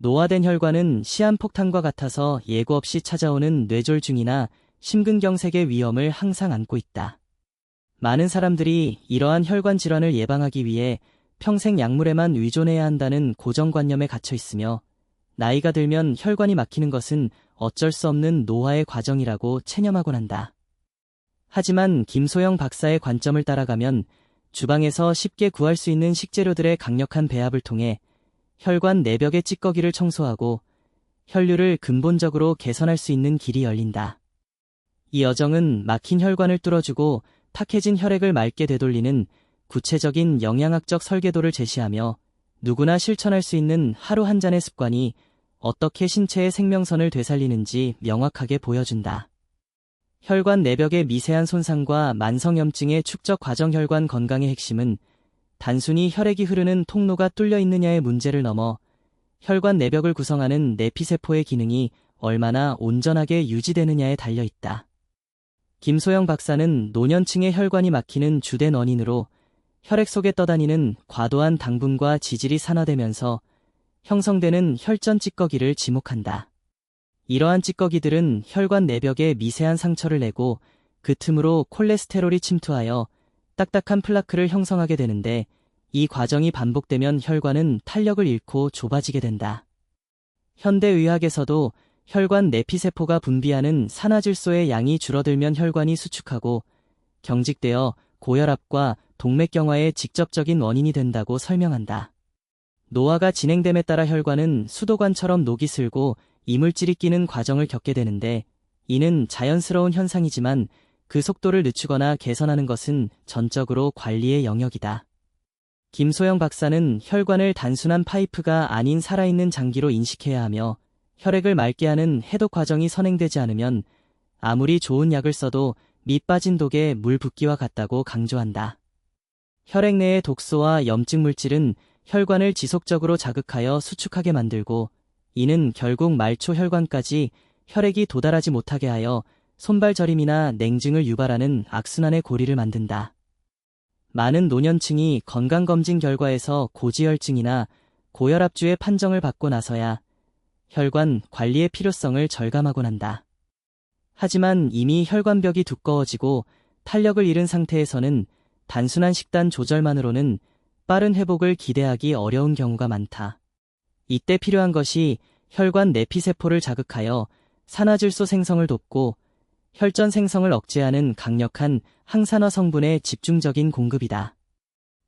노화된 혈관은 시한폭탄과 같아서 예고 없이 찾아오는 뇌졸중이나 심근경색의 위험을 항상 안고 있다. 많은 사람들이 이러한 혈관 질환을 예방하기 위해 평생 약물에만 의존해야 한다는 고정관념에 갇혀 있으며 나이가 들면 혈관이 막히는 것은 어쩔 수 없는 노화의 과정이라고 체념하곤 한다. 하지만 김소영 박사의 관점을 따라가면 주방에서 쉽게 구할 수 있는 식재료들의 강력한 배합을 통해 혈관 내벽의 찌꺼기를 청소하고 혈류를 근본적으로 개선할 수 있는 길이 열린다. 이 여정은 막힌 혈관을 뚫어주고 탁해진 혈액을 맑게 되돌리는 구체적인 영양학적 설계도를 제시하며 누구나 실천할 수 있는 하루 한 잔의 습관이 어떻게 신체의 생명선을 되살리는지 명확하게 보여준다. 혈관 내벽의 미세한 손상과 만성염증의 축적 과정 혈관 건강의 핵심은 단순히 혈액이 흐르는 통로가 뚫려 있느냐의 문제를 넘어 혈관 내벽을 구성하는 내피세포의 기능이 얼마나 온전하게 유지되느냐에 달려 있다. 김소영 박사는 노년층의 혈관이 막히는 주된 원인으로 혈액 속에 떠다니는 과도한 당분과 지질이 산화되면서 형성되는 혈전 찌꺼기를 지목한다. 이러한 찌꺼기들은 혈관 내벽에 미세한 상처를 내고 그 틈으로 콜레스테롤이 침투하여 딱딱한 플라크를 형성하게 되는데 이 과정이 반복되면 혈관은 탄력을 잃고 좁아지게 된다. 현대의학에서도 혈관 내피세포가 분비하는 산화질소의 양이 줄어들면 혈관이 수축하고 경직되어 고혈압과 동맥경화의 직접적인 원인이 된다고 설명한다. 노화가 진행됨에 따라 혈관은 수도관처럼 녹이 슬고 이물질이 끼는 과정을 겪게 되는데 이는 자연스러운 현상이지만 그 속도를 늦추거나 개선하는 것은 전적으로 관리의 영역이다. 김소영 박사는 혈관을 단순한 파이프가 아닌 살아있는 장기로 인식해야 하며 혈액을 맑게 하는 해독 과정이 선행되지 않으면 아무리 좋은 약을 써도 밑 빠진 독에 물 붓기와 같다고 강조한다. 혈액 내의 독소와 염증 물질은 혈관을 지속적으로 자극하여 수축하게 만들고 이는 결국 말초 혈관까지 혈액이 도달하지 못하게 하여 손발 저림이나 냉증을 유발하는 악순환의 고리를 만든다. 많은 노년층이 건강검진 결과에서 고지혈증이나 고혈압주의 판정을 받고 나서야 혈관 관리의 필요성을 절감하곤 한다. 하지만 이미 혈관벽이 두꺼워지고 탄력을 잃은 상태에서는 단순한 식단 조절만으로는 빠른 회복을 기대하기 어려운 경우가 많다. 이때 필요한 것이 혈관 내피세포를 자극하여 산화질소 생성을 돕고 혈전 생성을 억제하는 강력한 항산화 성분의 집중적인 공급이다.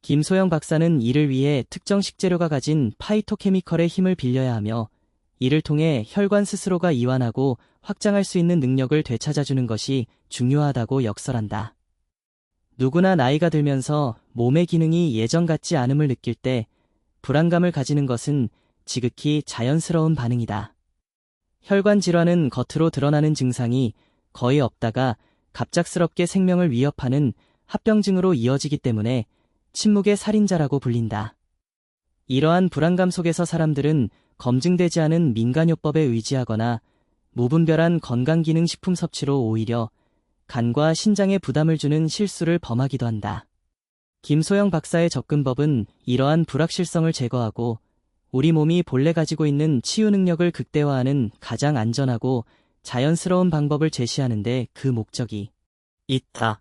김소영 박사는 이를 위해 특정 식재료가 가진 파이토케미컬의 힘을 빌려야 하며 이를 통해 혈관 스스로가 이완하고 확장할 수 있는 능력을 되찾아주는 것이 중요하다고 역설한다. 누구나 나이가 들면서 몸의 기능이 예전 같지 않음을 느낄 때 불안감을 가지는 것은 지극히 자연스러운 반응이다. 혈관 질환은 겉으로 드러나는 증상이 거의 없다가 갑작스럽게 생명을 위협하는 합병증으로 이어지기 때문에 침묵의 살인자라고 불린다. 이러한 불안감 속에서 사람들은 검증되지 않은 민간요법에 의지하거나 무분별한 건강기능식품 섭취로 오히려 간과 신장에 부담을 주는 실수를 범하기도 한다. 김소영 박사의 접근법은 이러한 불확실성을 제거하고 우리 몸이 본래 가지고 있는 치유 능력을 극대화하는 가장 안전하고 자연스러운 방법을 제시하는데 그 목적이 있다.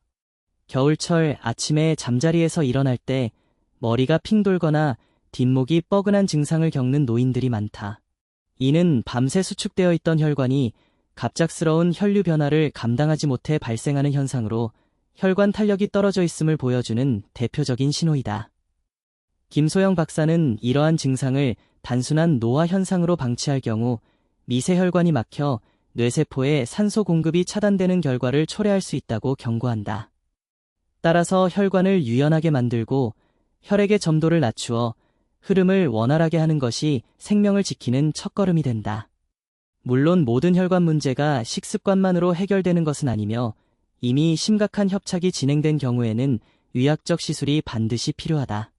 겨울철 아침에 잠자리에서 일어날 때 머리가 핑 돌거나 뒷목이 뻐근한 증상을 겪는 노인들이 많다. 이는 밤새 수축되어 있던 혈관이 갑작스러운 혈류 변화를 감당하지 못해 발생하는 현상으로 혈관 탄력이 떨어져 있음을 보여주는 대표적인 신호이다. 김소영 박사는 이러한 증상을 단순한 노화 현상으로 방치할 경우 미세혈관이 막혀 뇌세포에 산소 공급이 차단되는 결과를 초래할 수 있다고 경고한다. 따라서 혈관을 유연하게 만들고 혈액의 점도를 낮추어 흐름을 원활하게 하는 것이 생명을 지키는 첫걸음이 된다. 물론 모든 혈관 문제가 식습관만으로 해결되는 것은 아니며 이미 심각한 협착이 진행된 경우에는 의학적 시술이 반드시 필요하다.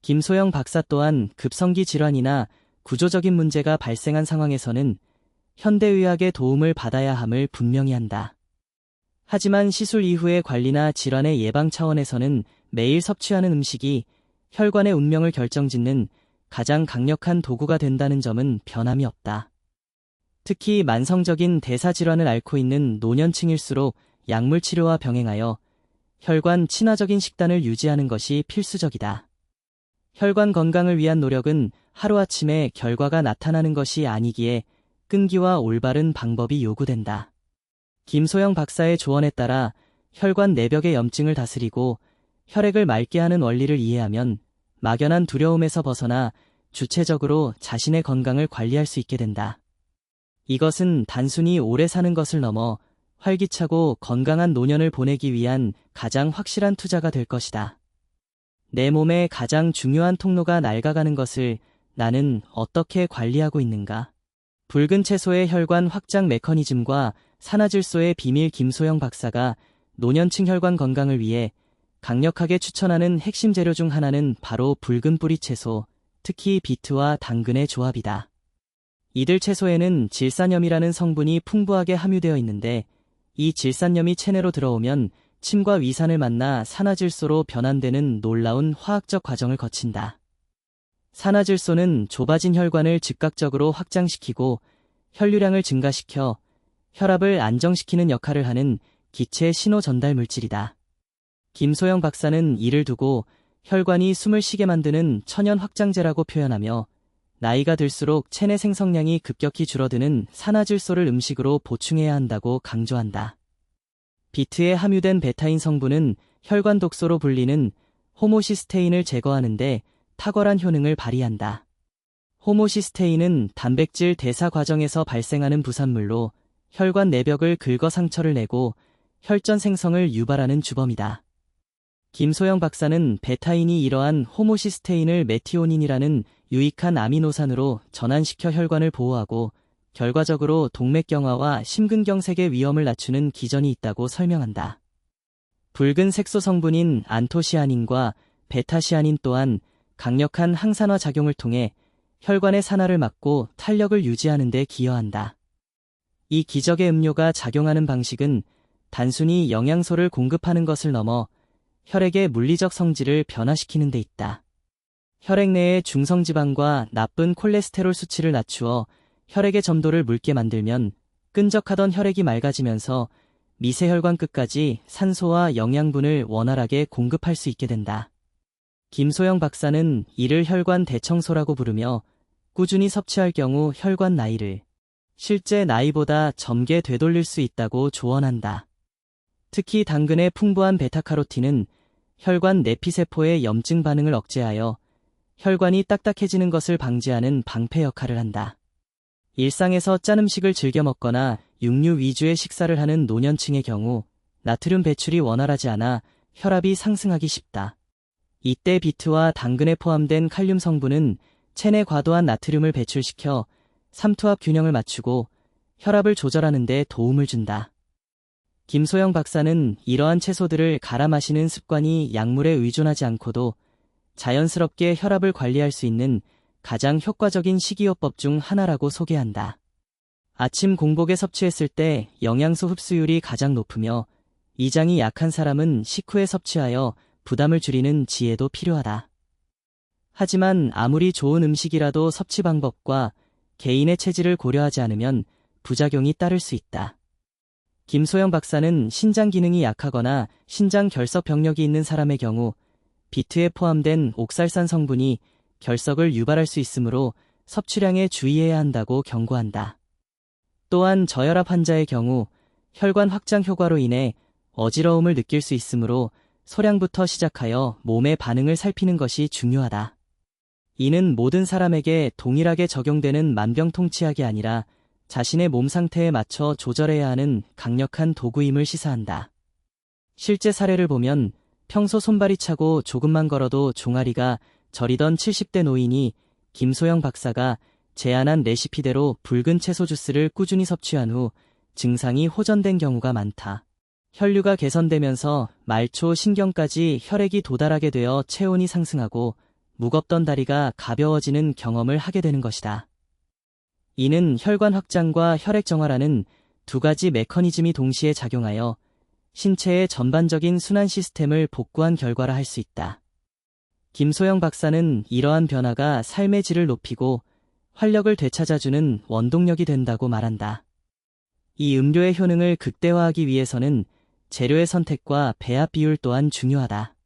김소영 박사 또한 급성기 질환이나 구조적인 문제가 발생한 상황에서는 현대의학의 도움을 받아야 함을 분명히 한다. 하지만 시술 이후의 관리나 질환의 예방 차원에서는 매일 섭취하는 음식이 혈관의 운명을 결정짓는 가장 강력한 도구가 된다는 점은 변함이 없다. 특히 만성적인 대사질환을 앓고 있는 노년층일수록 약물 치료와 병행하여 혈관 친화적인 식단을 유지하는 것이 필수적이다. 혈관 건강을 위한 노력은 하루아침에 결과가 나타나는 것이 아니기에 끈기와 올바른 방법이 요구된다. 김소영 박사의 조언에 따라 혈관 내벽의 염증을 다스리고 혈액을 맑게 하는 원리를 이해하면 막연한 두려움에서 벗어나 주체적으로 자신의 건강을 관리할 수 있게 된다. 이것은 단순히 오래 사는 것을 넘어 활기차고 건강한 노년을 보내기 위한 가장 확실한 투자가 될 것이다. 내 몸의 가장 중요한 통로가 낡아가는 것을 나는 어떻게 관리하고 있는가? 붉은 채소의 혈관 확장 메커니즘과 산화질소의 비밀 김소영 박사가 노년층 혈관 건강을 위해 강력하게 추천하는 핵심 재료 중 하나는 바로 붉은 뿌리 채소, 특히 비트와 당근의 조합이다. 이들 채소에는 질산염이라는 성분이 풍부하게 함유되어 있는데 이 질산염이 체내로 들어오면 침과 위산을 만나 산화질소로 변환되는 놀라운 화학적 과정을 거친다. 산화질소는 좁아진 혈관을 즉각적으로 확장시키고 혈류량을 증가시켜 혈압을 안정시키는 역할을 하는 기체 신호 전달 물질이다. 김소영 박사는 이를 두고 혈관이 숨을 쉬게 만드는 천연 확장제라고 표현하며 나이가 들수록 체내 생성량이 급격히 줄어드는 산화질소를 음식으로 보충해야 한다고 강조한다. 비트에 함유된 베타인 성분은 혈관 독소로 불리는 호모시스테인을 제거하는데 탁월한 효능을 발휘한다. 호모시스테인은 단백질 대사 과정에서 발생하는 부산물로 혈관 내벽을 긁어 상처를 내고 혈전 생성을 유발하는 주범이다. 김소영 박사는 베타인이 이러한 호모시스테인을 메티오닌이라는 유익한 아미노산으로 전환시켜 혈관을 보호하고 결과적으로 동맥경화와 심근경색의 위험을 낮추는 기전이 있다고 설명한다. 붉은 색소 성분인 안토시아닌과 베타시아닌 또한 강력한 항산화 작용을 통해 혈관의 산화를 막고 탄력을 유지하는 데 기여한다. 이 기적의 음료가 작용하는 방식은 단순히 영양소를 공급하는 것을 넘어 혈액의 물리적 성질을 변화시키는 데 있다. 혈액 내의 중성지방과 나쁜 콜레스테롤 수치를 낮추어 혈액의 점도를 묽게 만들면 끈적하던 혈액이 맑아지면서 미세혈관 끝까지 산소와 영양분을 원활하게 공급할 수 있게 된다. 김소영 박사는 이를 혈관 대청소라고 부르며 꾸준히 섭취할 경우 혈관 나이를 실제 나이보다 점게 되돌릴 수 있다고 조언한다. 특히 당근의 풍부한 베타카로틴은 혈관 내피세포의 염증 반응을 억제하여 혈관이 딱딱해지는 것을 방지하는 방패 역할을 한다. 일상에서 짠 음식을 즐겨 먹거나 육류 위주의 식사를 하는 노년층의 경우 나트륨 배출이 원활하지 않아 혈압이 상승하기 쉽다. 이때 비트와 당근에 포함된 칼륨 성분은 체내 과도한 나트륨을 배출시켜 삼투압 균형을 맞추고 혈압을 조절하는 데 도움을 준다. 김소영 박사는 이러한 채소들을 갈아 마시는 습관이 약물에 의존하지 않고도 자연스럽게 혈압을 관리할 수 있는 가장 효과적인 식이요법 중 하나라고 소개한다. 아침 공복에 섭취했을 때 영양소 흡수율이 가장 높으며 이장이 약한 사람은 식후에 섭취하여 부담을 줄이는 지혜도 필요하다. 하지만 아무리 좋은 음식이라도 섭취 방법과 개인의 체질을 고려하지 않으면 부작용이 따를 수 있다. 김소영 박사는 신장 기능이 약하거나 신장 결석 병력이 있는 사람의 경우 비트에 포함된 옥살산 성분이 결석을 유발할 수 있으므로 섭취량에 주의해야 한다고 경고한다. 또한 저혈압 환자의 경우 혈관 확장 효과로 인해 어지러움을 느낄 수 있으므로 소량부터 시작하여 몸의 반응을 살피는 것이 중요하다. 이는 모든 사람에게 동일하게 적용되는 만병통치약이 아니라 자신의 몸 상태에 맞춰 조절해야 하는 강력한 도구임을 시사한다. 실제 사례를 보면 평소 손발이 차고 조금만 걸어도 종아리가 저리던 70대 노인이 김소영 박사가 제안한 레시피대로 붉은 채소 주스를 꾸준히 섭취한 후 증상이 호전된 경우가 많다. 혈류가 개선되면서 말초 신경까지 혈액이 도달하게 되어 체온이 상승하고 무겁던 다리가 가벼워지는 경험을 하게 되는 것이다. 이는 혈관 확장과 혈액 정화라는 두 가지 메커니즘이 동시에 작용하여 신체의 전반적인 순환 시스템을 복구한 결과라 할 수 있다. 김소영 박사는 이러한 변화가 삶의 질을 높이고 활력을 되찾아주는 원동력이 된다고 말한다. 이 음료의 효능을 극대화하기 위해서는 재료의 선택과 배합 비율 또한 중요하다.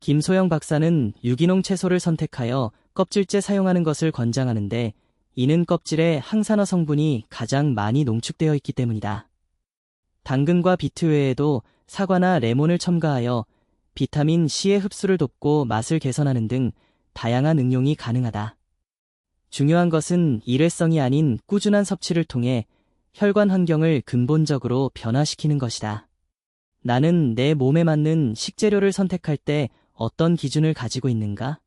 김소영 박사는 유기농 채소를 선택하여 껍질째 사용하는 것을 권장하는데 이는 껍질에 항산화 성분이 가장 많이 농축되어 있기 때문이다. 당근과 비트 외에도 사과나 레몬을 첨가하여 비타민 C의 흡수를 돕고 맛을 개선하는 등 다양한 응용이 가능하다. 중요한 것은 일회성이 아닌 꾸준한 섭취를 통해 혈관 환경을 근본적으로 변화시키는 것이다. 나는 내 몸에 맞는 식재료를 선택할 때 어떤 기준을 가지고 있는가?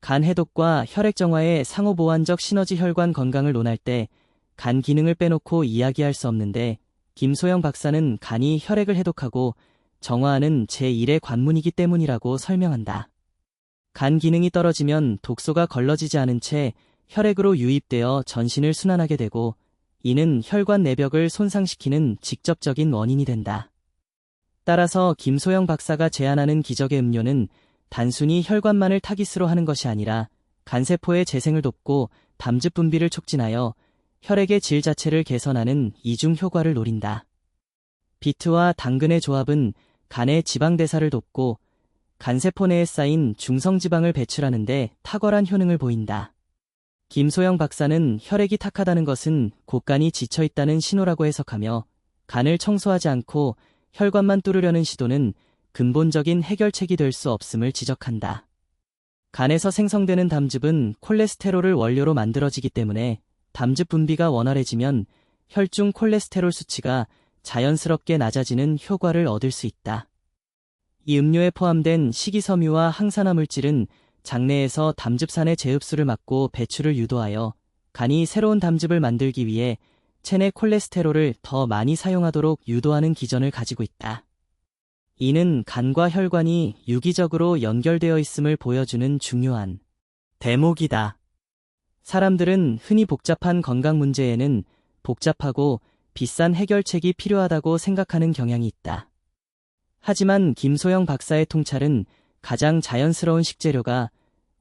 간 해독과 혈액 정화의 상호 보완적 시너지 혈관 건강을 논할 때 간 기능을 빼놓고 이야기할 수 없는데 김소영 박사는 간이 혈액을 해독하고 정화하는 제1의 관문이기 때문이라고 설명한다. 간 기능이 떨어지면 독소가 걸러지지 않은 채 혈액으로 유입되어 전신을 순환하게 되고 이는 혈관 내벽을 손상시키는 직접적인 원인이 된다. 따라서 김소영 박사가 제안하는 기적의 음료는 단순히 혈관만을 타깃으로 하는 것이 아니라 간세포의 재생을 돕고 담즙 분비를 촉진하여 혈액의 질 자체를 개선하는 이중 효과를 노린다. 비트와 당근의 조합은 간의 지방 대사를 돕고 간세포 내에 쌓인 중성 지방을 배출하는데 탁월한 효능을 보인다. 김소영 박사는 혈액이 탁하다는 것은 곡간이 지쳐 있다는 신호라고 해석하며 간을 청소하지 않고 혈관만 뚫으려는 시도는 근본적인 해결책이 될 수 없음을 지적한다. 간에서 생성되는 담즙은 콜레스테롤을 원료로 만들어지기 때문에 담즙 분비가 원활해지면 혈중 콜레스테롤 수치가 자연스럽게 낮아지는 효과를 얻을 수 있다. 이 음료에 포함된 식이섬유와 항산화 물질은 장내에서 담즙산의 재흡수를 막고 배출을 유도하여 간이 새로운 담즙을 만들기 위해 체내 콜레스테롤을 더 많이 사용하도록 유도하는 기전을 가지고 있다. 이는 간과 혈관이 유기적으로 연결되어 있음을 보여주는 중요한 대목이다. 사람들은 흔히 복잡한 건강 문제에는 복잡하고 비싼 해결책이 필요하다고 생각하는 경향이 있다. 하지만 김소영 박사의 통찰은 가장 자연스러운 식재료가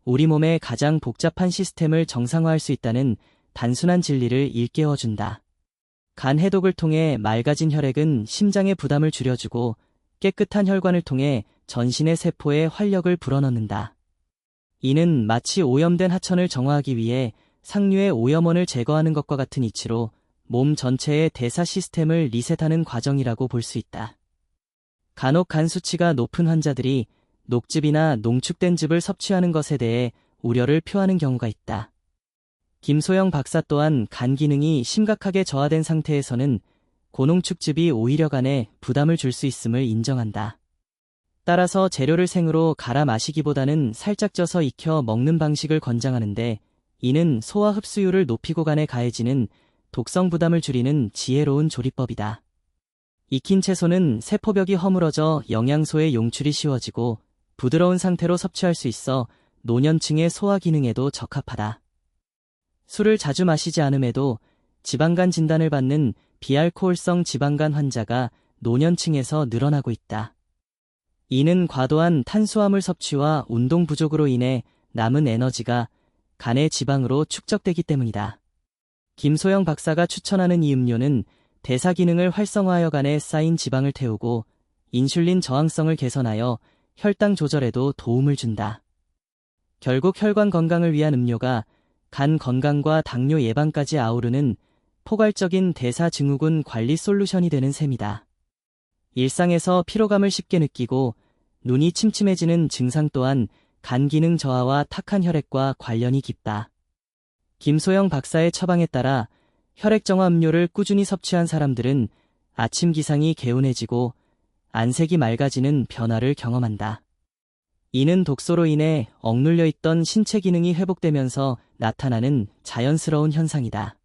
우리 몸의 가장 복잡한 시스템을 정상화할 수 있다는 단순한 진리를 일깨워준다. 간 해독을 통해 맑아진 혈액은 심장의 부담을 줄여주고 깨끗한 혈관을 통해 전신의 세포에 활력을 불어넣는다. 이는 마치 오염된 하천을 정화하기 위해 상류의 오염원을 제거하는 것과 같은 이치로 몸 전체의 대사 시스템을 리셋하는 과정이라고 볼 수 있다. 간혹 간 수치가 높은 환자들이 녹즙이나 농축된 즙을 섭취하는 것에 대해 우려를 표하는 경우가 있다. 김소영 박사 또한 간 기능이 심각하게 저하된 상태에서는 고농축즙이 오히려 간에 부담을 줄 수 있음을 인정한다. 따라서 재료를 생으로 갈아 마시기보다는 살짝 쪄서 익혀 먹는 방식을 권장하는데 이는 소화 흡수율을 높이고 간에 가해지는 독성 부담을 줄이는 지혜로운 조리법이다. 익힌 채소는 세포벽이 허물어져 영양소의 용출이 쉬워지고 부드러운 상태로 섭취할 수 있어 노년층의 소화 기능에도 적합하다. 술을 자주 마시지 않음에도 지방간 진단을 받는 비알코올성 지방간 환자가 노년층에서 늘어나고 있다. 이는 과도한 탄수화물 섭취와 운동 부족으로 인해 남은 에너지가 간의 지방으로 축적되기 때문이다. 김소영 박사가 추천하는 이 음료는 대사 기능을 활성화하여 간에 쌓인 지방을 태우고 인슐린 저항성을 개선하여 혈당 조절에도 도움을 준다. 결국 혈관 건강을 위한 음료가 간 건강과 당뇨 예방까지 아우르는 포괄적인 대사 증후군 관리 솔루션이 되는 셈이다. 일상에서 피로감을 쉽게 느끼고 눈이 침침해지는 증상 또한 간 기능 저하와 탁한 혈액과 관련이 깊다. 김소영 박사의 처방에 따라 혈액 정화 음료를 꾸준히 섭취한 사람들은 아침 기상이 개운해지고 안색이 맑아지는 변화를 경험한다. 이는 독소로 인해 억눌려 있던 신체 기능이 회복되면서 나타나는 자연스러운 현상이다.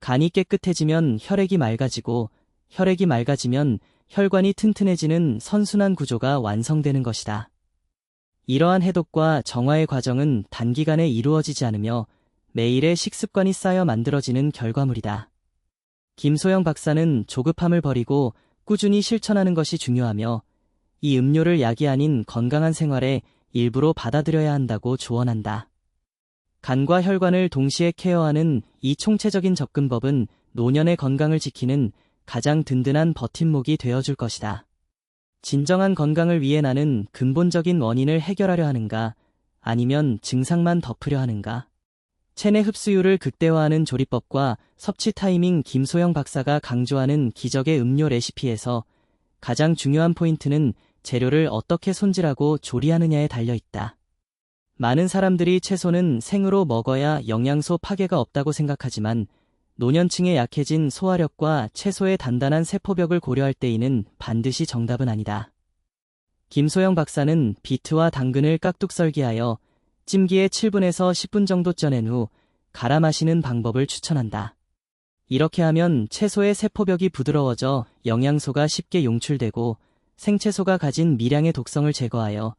간이 깨끗해지면 혈액이 맑아지고 혈액이 맑아지면 혈관이 튼튼해지는 선순환 구조가 완성되는 것이다. 이러한 해독과 정화의 과정은 단기간에 이루어지지 않으며 매일의 식습관이 쌓여 만들어지는 결과물이다. 김소영 박사는 조급함을 버리고 꾸준히 실천하는 것이 중요하며 이 음료를 약이 아닌 건강한 생활에 일부로 받아들여야 한다고 조언한다. 간과 혈관을 동시에 케어하는 이 총체적인 접근법은 노년의 건강을 지키는 가장 든든한 버팀목이 되어줄 것이다. 진정한 건강을 위해 나는 근본적인 원인을 해결하려 하는가, 아니면 증상만 덮으려 하는가? 체내 흡수율을 극대화하는 조리법과 섭취 타이밍 김소영 박사가 강조하는 기적의 음료 레시피에서 가장 중요한 포인트는 재료를 어떻게 손질하고 조리하느냐에 달려 있다. 많은 사람들이 채소는 생으로 먹어야 영양소 파괴가 없다고 생각하지만 노년층에 약해진 소화력과 채소의 단단한 세포벽을 고려할 때에는 반드시 정답은 아니다. 김소영 박사는 비트와 당근을 깍둑 썰기하여 찜기에 7분에서 10분 정도 쪄낸 후 갈아 마시는 방법을 추천한다. 이렇게 하면 채소의 세포벽이 부드러워져 영양소가 쉽게 용출되고 생채소가 가진 미량의 독성을 제거하여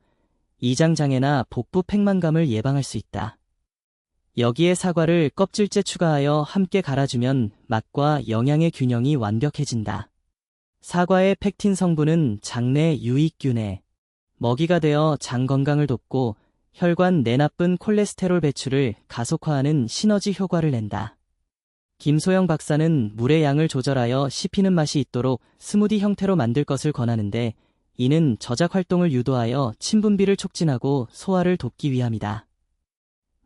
이장장애나 복부 팽만감을 예방할 수 있다. 여기에 사과를 껍질째 추가하여 함께 갈아주면 맛과 영양의 균형이 완벽해진다. 사과의 팩틴 성분은 장내 유익균에 먹이가 되어 장 건강을 돕고 혈관 내 나쁜 콜레스테롤 배출을 가속화하는 시너지 효과를 낸다. 김소영 박사는 물의 양을 조절하여 씹히는 맛이 있도록 스무디 형태로 만들 것을 권하는데 이는 저작 활동을 유도하여 침분비를 촉진하고 소화를 돕기 위함이다.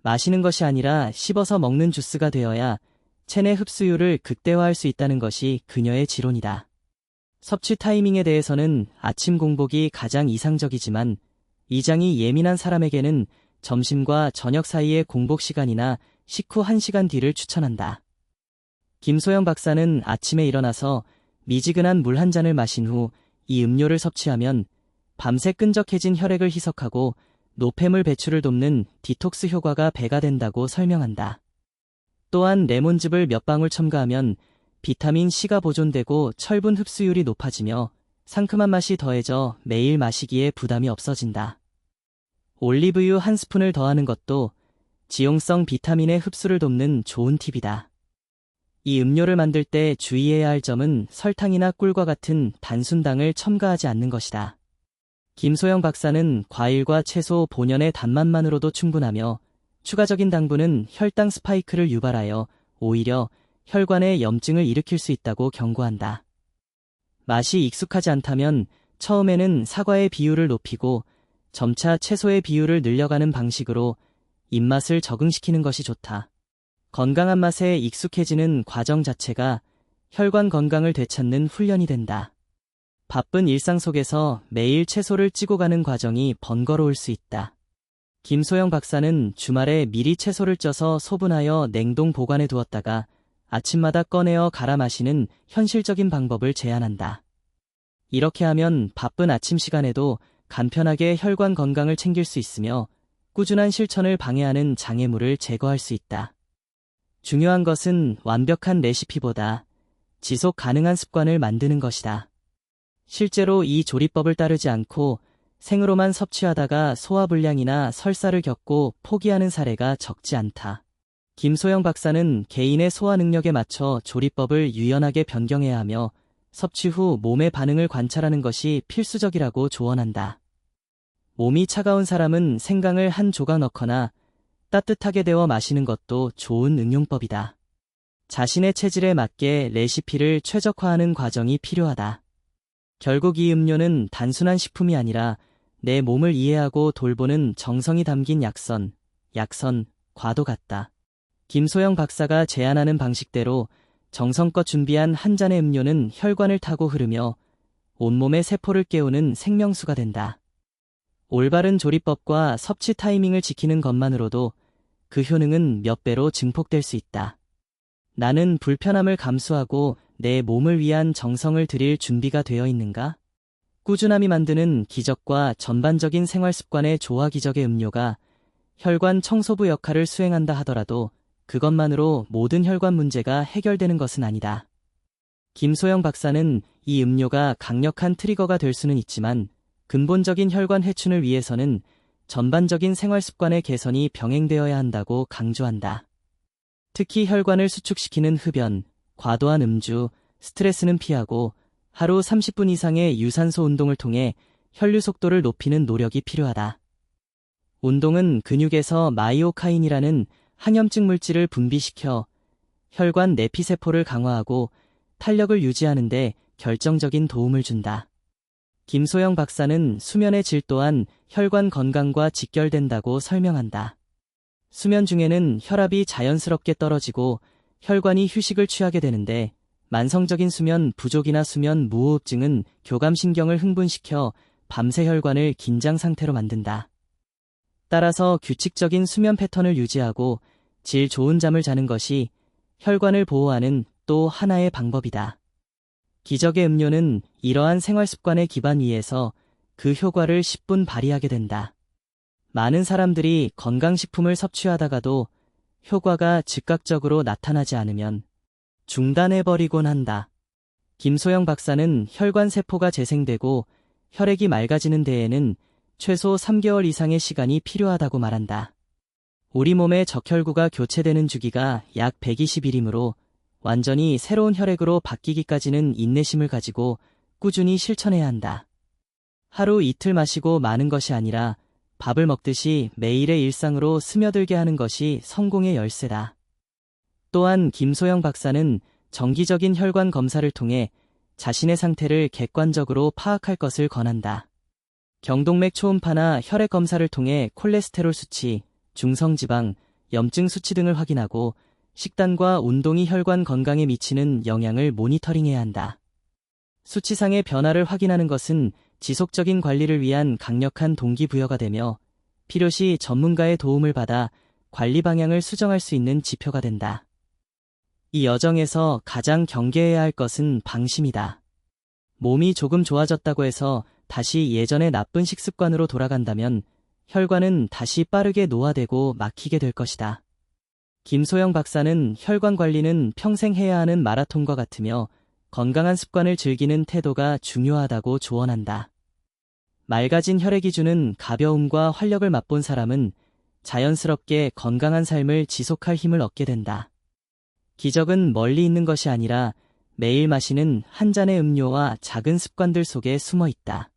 마시는 것이 아니라 씹어서 먹는 주스가 되어야 체내 흡수율을 극대화할 수 있다는 것이 그녀의 지론이다. 섭취 타이밍에 대해서는 아침 공복이 가장 이상적이지만 이장이 예민한 사람에게는 점심과 저녁 사이의 공복 시간이나 식후 1시간 뒤를 추천한다. 김소영 박사는 아침에 일어나서 미지근한 물 한 잔을 마신 후 이 음료를 섭취하면 밤새 끈적해진 혈액을 희석하고 노폐물 배출을 돕는 디톡스 효과가 배가 된다고 설명한다. 또한 레몬즙을 몇 방울 첨가하면 비타민 C가 보존되고 철분 흡수율이 높아지며 상큼한 맛이 더해져 매일 마시기에 부담이 없어진다. 올리브유 한 스푼을 더하는 것도 지용성 비타민의 흡수를 돕는 좋은 팁이다. 이 음료를 만들 때 주의해야 할 점은 설탕이나 꿀과 같은 단순당을 첨가하지 않는 것이다. 김소영 박사는 과일과 채소 본연의 단맛만으로도 충분하며 추가적인 당분은 혈당 스파이크를 유발하여 오히려 혈관에 염증을 일으킬 수 있다고 경고한다. 맛이 익숙하지 않다면 처음에는 사과의 비율을 높이고 점차 채소의 비율을 늘려가는 방식으로 입맛을 적응시키는 것이 좋다. 건강한 맛에 익숙해지는 과정 자체가 혈관 건강을 되찾는 훈련이 된다. 바쁜 일상 속에서 매일 채소를 찌고 가는 과정이 번거로울 수 있다. 김소영 박사는 주말에 미리 채소를 쪄서 소분하여 냉동 보관해 두었다가 아침마다 꺼내어 갈아 마시는 현실적인 방법을 제안한다. 이렇게 하면 바쁜 아침 시간에도 간편하게 혈관 건강을 챙길 수 있으며 꾸준한 실천을 방해하는 장애물을 제거할 수 있다. 중요한 것은 완벽한 레시피보다 지속 가능한 습관을 만드는 것이다. 실제로 이 조리법을 따르지 않고 생으로만 섭취하다가 소화불량이나 설사를 겪고 포기하는 사례가 적지 않다. 김소영 박사는 개인의 소화 능력에 맞춰 조리법을 유연하게 변경해야 하며 섭취 후 몸의 반응을 관찰하는 것이 필수적이라고 조언한다. 몸이 차가운 사람은 생강을 한 조각 넣거나 따뜻하게 데워 마시는 것도 좋은 응용법이다. 자신의 체질에 맞게 레시피를 최적화하는 과정이 필요하다. 결국 이 음료는 단순한 식품이 아니라 내 몸을 이해하고 돌보는 정성이 담긴 약선, 약선, 과도 같다. 김소영 박사가 제안하는 방식대로 정성껏 준비한 한 잔의 음료는 혈관을 타고 흐르며 온몸의 세포를 깨우는 생명수가 된다. 올바른 조리법과 섭취 타이밍을 지키는 것만으로도 그 효능은 몇 배로 증폭될 수 있다. 나는 불편함을 감수하고 내 몸을 위한 정성을 들일 준비가 되어 있는가? 꾸준함이 만드는 기적과 전반적인 생활 습관의 조화 기적의 음료가 혈관 청소부 역할을 수행한다 하더라도 그것만으로 모든 혈관 문제가 해결되는 것은 아니다. 김소영 박사는 이 음료가 강력한 트리거가 될 수는 있지만 근본적인 혈관 회춘을 위해서는 전반적인 생활 습관의 개선이 병행되어야 한다고 강조한다. 특히 혈관을 수축시키는 흡연, 과도한 음주, 스트레스는 피하고 하루 30분 이상의 유산소 운동을 통해 혈류 속도를 높이는 노력이 필요하다. 운동은 근육에서 마이오카인이라는 항염증 물질을 분비시켜 혈관 내피세포를 강화하고 탄력을 유지하는데 결정적인 도움을 준다. 김소영 박사는 수면의 질 또한 혈관 건강과 직결된다고 설명한다. 수면 중에는 혈압이 자연스럽게 떨어지고 혈관이 휴식을 취하게 되는데 만성적인 수면 부족이나 수면 무호흡증은 교감신경을 흥분시켜 밤새 혈관을 긴장 상태로 만든다. 따라서 규칙적인 수면 패턴을 유지하고 질 좋은 잠을 자는 것이 혈관을 보호하는 또 하나의 방법이다. 기적의 음료는 이러한 생활 습관의 기반 위에서 그 효과를 10분 발휘하게 된다. 많은 사람들이 건강식품을 섭취하다가도 효과가 즉각적으로 나타나지 않으면 중단해버리곤 한다. 김소영 박사는 혈관 세포가 재생되고 혈액이 맑아지는 데에는 최소 3개월 이상의 시간이 필요하다고 말한다. 우리 몸의 적혈구가 교체되는 주기가 약 120일이므로 완전히 새로운 혈액으로 바뀌기까지는 인내심을 가지고 꾸준히 실천해야 한다. 하루 이틀 마시고 마는 것이 아니라 밥을 먹듯이 매일의 일상으로 스며들게 하는 것이 성공의 열쇠다. 또한 김소영 박사는 정기적인 혈관 검사를 통해 자신의 상태를 객관적으로 파악할 것을 권한다. 경동맥 초음파나 혈액 검사를 통해 콜레스테롤 수치, 중성지방, 염증 수치 등을 확인하고 식단과 운동이 혈관 건강에 미치는 영향을 모니터링해야 한다. 수치상의 변화를 확인하는 것은 지속적인 관리를 위한 강력한 동기부여가 되며 필요시 전문가의 도움을 받아 관리 방향을 수정할 수 있는 지표가 된다. 이 여정에서 가장 경계해야 할 것은 방심이다. 몸이 조금 좋아졌다고 해서 다시 예전의 나쁜 식습관으로 돌아간다면 혈관은 다시 빠르게 노화되고 막히게 될 것이다. 김소영 박사는 혈관 관리는 평생 해야 하는 마라톤과 같으며 건강한 습관을 즐기는 태도가 중요하다고 조언한다. 맑아진 혈액이 주는 가벼움과 활력을 맛본 사람은 자연스럽게 건강한 삶을 지속할 힘을 얻게 된다. 기적은 멀리 있는 것이 아니라 매일 마시는 한 잔의 음료와 작은 습관들 속에 숨어 있다.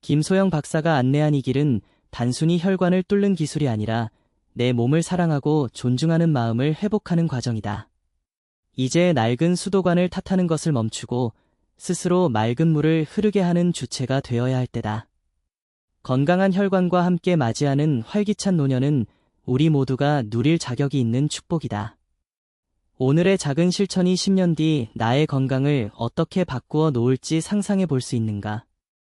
김소영 박사가 안내한 이 길은 단순히 혈관을 뚫는 기술이 아니라 내 몸을 사랑하고 존중하는 마음을 회복하는 과정이다. 이제 낡은 수도관을 탓하는 것을 멈추고 스스로 맑은 물을 흐르게 하는 주체가 되어야 할 때다. 건강한 혈관과 함께 맞이하는 활기찬 노년은 우리 모두가 누릴 자격이 있는 축복이다. 오늘의 작은 실천이 10년 뒤 나의 건강을 어떻게 바꾸어 놓을지 상상해 볼 수 있는가?